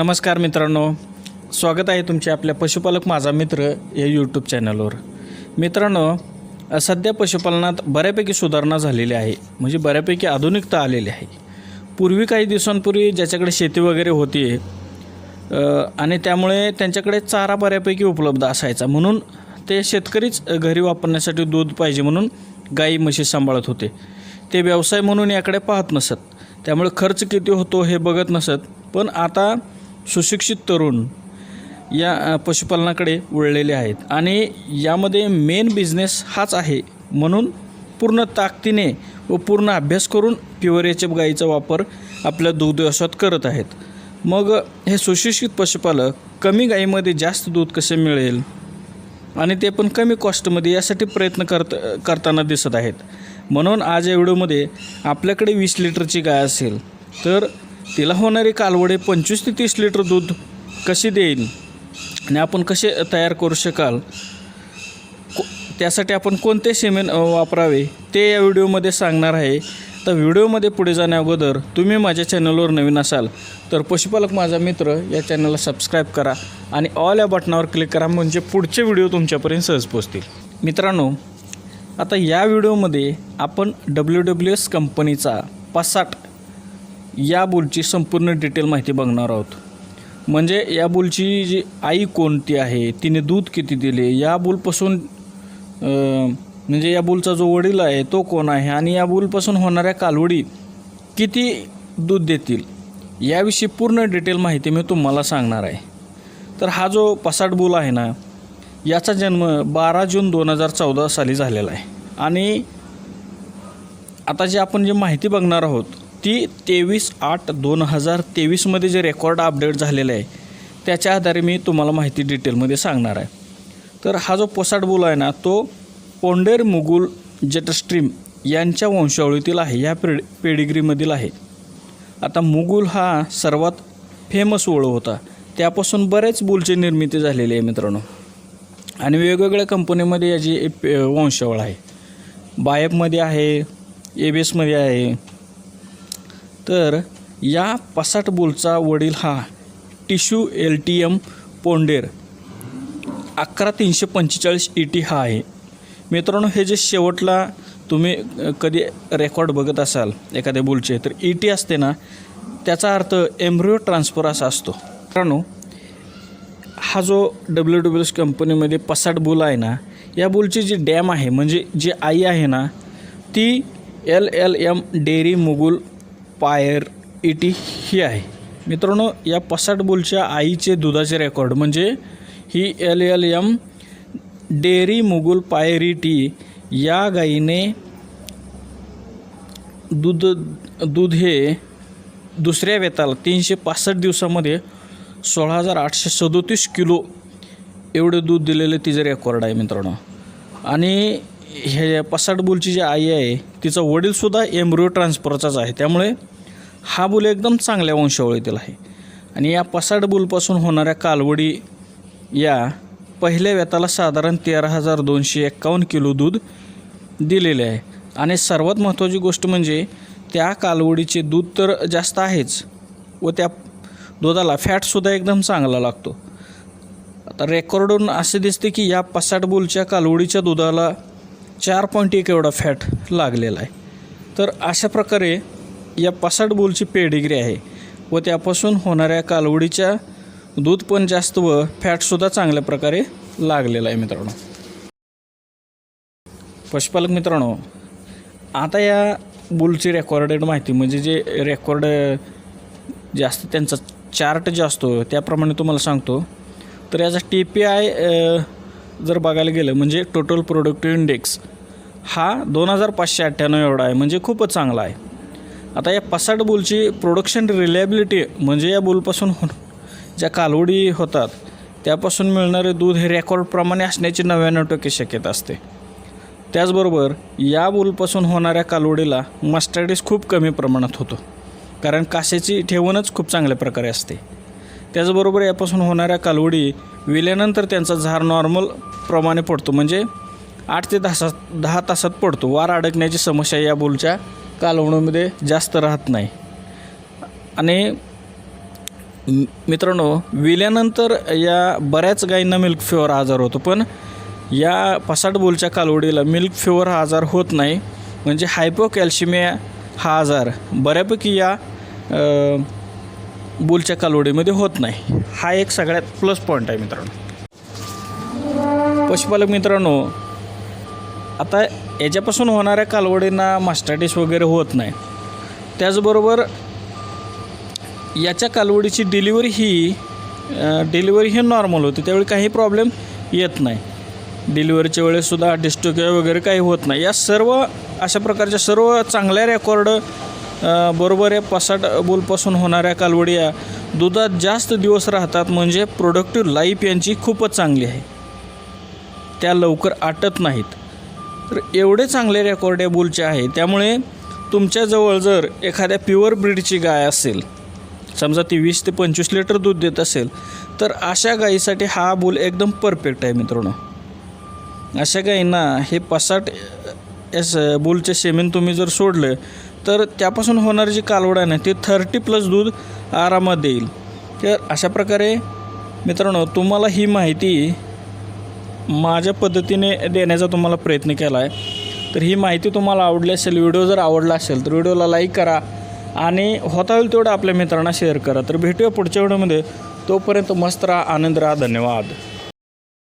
नमस्कार मित्रांनो. स्वागत आहे तुमचे आपल्या पशुपालक माझा मित्र या यूट्यूब चॅनलवर मित्रांनो सध्या पशुपालनात बऱ्यापैकी सुधारणा झालेली आहे. म्हणजे बऱ्यापैकी आधुनिकता आलेली आहे. पूर्वी काही दिवसांपूर्वी ज्याच्याकडे शेती वगैरे होती आणि त्यामुळे त्यांच्याकडे चारा बऱ्यापैकी उपलब्ध असायचा. म्हणून ते शेतकरीच घरी वापरण्यासाठी दूध पाहिजे म्हणून गाई म्हशी सांभाळत होते. ते व्यवसाय म्हणून याकडे पाहत नसत. त्यामुळे खर्च किती होतो हे बघत नसत. पण आता सुशिक्षित तरुण या पशुपालनाकडे वळलेले आहेत. आणि यामध्ये मेन बिझनेस हाच आहे म्हणून पूर्ण ताकदीने व पूर्ण अभ्यास करून प्युअर एच एफ गाईचा वापर आपल्या दुग्ध व्यवसायात करत आहेत. मग हे सुशिक्षित पशुपालक कमी गाईमध्ये जास्त दूध कसे मिळेल? आणि ते पण कमी कॉस्टमध्ये यासाठी प्रयत्न करत करताना दिसत आहेत. म्हणून आज या व्हिडिओमध्ये आपल्याकडे वीस लिटरची गाय असेल तर तिला होणारी कालवडे पंचवीस ते तीस लिटर दूध कशी देईल आणि आपण कसे तयार करू शकाल? को त्यासाठी आपण कोणते सिमेंट वापरावे? ते या व्हिडिओमध्ये सांगणार आहे. तर व्हिडिओमध्ये पुढे जाण्या अगोदर तुम्ही माझ्या चॅनलवर नवीन असाल तर पशुपालक माझा मित्र या चॅनलला सबस्क्राईब करा आणि ऑल या बटनावर क्लिक करा म्हणजे पुढचे व्हिडिओ तुमच्यापर्यंत सहज पोचतील मित्रांनो आता या व्हिडिओमध्ये आपण डब्ल्यू डब्ल्यू एस कंपनीचा पासाट या बुलची संपूर्ण डिटेल माहिती बघणार आहोत. म्हणजे या बुलची जी आई कोणती आहे तिने दूध किती दिले या बुलपासून म्हणजे या बुलचा जो वडील आहे तो कोण आहे आणि या बुलपासून होणाऱ्या कालवडी किती दूध देतील याविषयी पूर्ण डिटेल माहिती मी तुम्हाला सांगणार आहे. तर हा जो पसाट बुल आहे ना याचा जन्म बारा जून दोन हजार चौदा साली झालेला आहे. आणि आता जे आपण जी माहिती बघणार आहोत ती तेवीस आठ दोन हजार तेवीसमध्ये जे रेकॉर्ड अपडेट झालेलं आहे त्याच्या आधारे मी तुम्हाला माहिती डिटेलमध्ये सांगणार आहे. तर हा जो पोसाट बुल आहे ना तो पोंडेर मुगुल जेटस्ट्रीम यांच्या वंशावळीतील आहे या पेड पेडिग्रीमधील आहे. आता मुगुल हा सर्वात फेमस ओळ होता. त्यापासून बरेच बुलची निर्मिती झालेली आहे मित्रांनो. आणि वेगवेगळ्या कंपनीमध्ये याची वंशावळ आहे. बायपमध्ये आहे ए बी एसमध्ये आहे तर या पसाट बुलचा वडील हा टिश्यू एल टी एम पोंडेर. अकरा तीनशे पंचेचाळीस ई टी हा आहे. मित्रांनो हे जे शेवटला तुम्ही कधी रेकॉर्ड बघत असाल एखाद्या बुलचे तर ई टी असते ना त्याचा अर्थ एम्ब्रिओ ट्रान्सफर असा असतो. मित्रांनो हा जो डब्ल्यू डब्ल्यू एस कंपनीमध्ये पसाट बुल आहे ना या बुलची जी डॅम आहे म्हणजे जी आई आहे ना ती एल एल एम डेअरी मुगुल पायर एटी ही आहे. मित्रांनो या पसाट बुलच्या आईचे दुधाचे रेकॉर्ड म्हणजे ही एल एल एम डेअरी मुगुल पायरिटी या गाईने दूध दूध हे दुसऱ्या वेताला तीनशे पासष्ट दिवसामध्ये सोळा हजार आठशे सदोतीस किलो एवढं दूध दिलेलं तिचं रेकॉर्ड आहे मित्रांनो. आणि हे पसाट बुलची जी आई आहे तिचा वडीलसुद्धा एम्ब्रिओ ट्रान्सफरचाच आहे. त्यामुळे हा बुल एकदम चांगल्या वंशावळीतील आहे. आणि या पसाट बुलपासून होणाऱ्या कालवडी या पहिल्या वेताला साधारण तेरा हजार दोनशे एक्कावन्न किलो दूध दिलेले आहे. आणि सर्वात महत्त्वाची गोष्ट म्हणजे त्या कालवडीचे दूध तर जास्त आहेच व त्या दुधाला फॅटसुद्धा एकदम चांगला लागतो. आता रेकॉर्डून असे दिसते की या पसाट बुलच्या कालवडीच्या दुधाला चार पॉईंट एक एवढा फॅट लागलेला आहे. तर अशा प्रकारे या पसाट बोलची पेडिग्री आहे व त्यापासून होणाऱ्या कालवडीच्या दूध पण जास्त व फॅटसुद्धा चांगल्या प्रकारे लागलेला आहे मित्रांनो. पशुपालक मित्रांनो आता या बुलची रेकॉर्डेड माहिती म्हणजे जे रेकॉर्ड जास्त त्यांचा चार्ट जे असतो त्याप्रमाणे तुम्हाला सांगतो. तर याचा टी पी आय जर बघायला गेलं म्हणजे टोटल प्रोडक्टिव्ह इंडेक्स हा दोन हजार पाचशे अठ्ठ्याण्णव एवढा आहे म्हणजे खूपच चांगला आहे. आता या पसाट बुलची प्रोडक्शन रिलायबिलिटी म्हणजे या बुलपासून हो ज्या कालवडी होतात त्यापासून मिळणारे दूध हे रेकॉर्डप्रमाणे असण्याची नव्याण्णव टक्के शक्यता असते. त्याचबरोबर या बुलपासून होणाऱ्या कालवडीला मस्टर्डिस खूप कमी प्रमाणात होतो कारण कासेची ठेवणच खूप चांगल्या प्रकारे असते. त्याचबरोबर यापासून होणाऱ्या कालवडी विल्यानंतर त्यांचा झार नॉर्मल प्रमाणे पडतो. म्हणजे आठ ते दहा दहा तासात पडतो. वार अडकण्याची समस्या या बोलच्या कालवणीमध्ये जास्त राहत नाही. आणि मित्रांनो विल्यानंतर या बऱ्याच गायींना मिल्क फिवर आजार होतो. पण या पसाट बोलच्या कालवडीला मिल्क फिवर हा आजार होत नाही. म्हणजे हायपोकॅल्शिमिया हा आजार. बऱ्यापैकी या बुलच्या कालवडीमध्ये होत नाही. हा एक सगळ्यात प्लस पॉईंट आहे मित्रांनो. पशुपालक मित्रांनो आता याच्यापासून होणाऱ्या कालवडींना मास्टायटिस वगैरे होत नाही. त्याचबरोबर याच्या कालवडीची डिलिव्हरी ही डिलिव्हरी ही नॉर्मल होती. त्यावेळी काही प्रॉब्लेम येत नाही. डिलिव्हरीच्या वेळेससुद्धा डिस्टोकिया वगैरे काही होत नाही. या सर्व अशा प्रकारच्या सर्व चांगल्या रेकॉर्ड बरोबर आहे पसाट बोलपासून होणाऱ्या कालवडिया दुधात जास्त दिवस राहतात म्हणजे प्रोडक्टिव्ह लाईफ यांची खूपच चांगली आहे. त्या लवकर आटत नाहीत. तर एवढे चांगले रेकॉर्ड या बुलचे आहे. त्यामुळे तुमच्याजवळ जर एखाद्या प्युअर ब्रीडची गाय असेल समजा ती वीस ते पंचवीस लिटर दूध देत असेल तर अशा गायीसाठी हा बुल एकदम परफेक्ट आहे मित्रांनो. अशा गायींना हे पसाट एस बुलचे सेमेन तुम्ही जर सोडलं तर त्यापासून होणारी जी कालवड आहे ना ती थर्टी प्लस दूध आरामात देईल. तर अशा प्रकारे मित्रांनो तुम्हाला ही माहिती माझ्या पद्धतीने देण्याचा तुम्हाला प्रयत्न केला आहे तर ही माहिती तुम्हाला आवडली असेल व्हिडिओ जर आवडला असेल तर व्हिडिओला लाईक करा आणि होता होईल तेवढं आपल्या मित्रांना शेअर करा. तर भेटूया पुढच्या व्हिडिओमध्ये. तोपर्यंत मस्त राहा आनंद राहा धन्यवाद.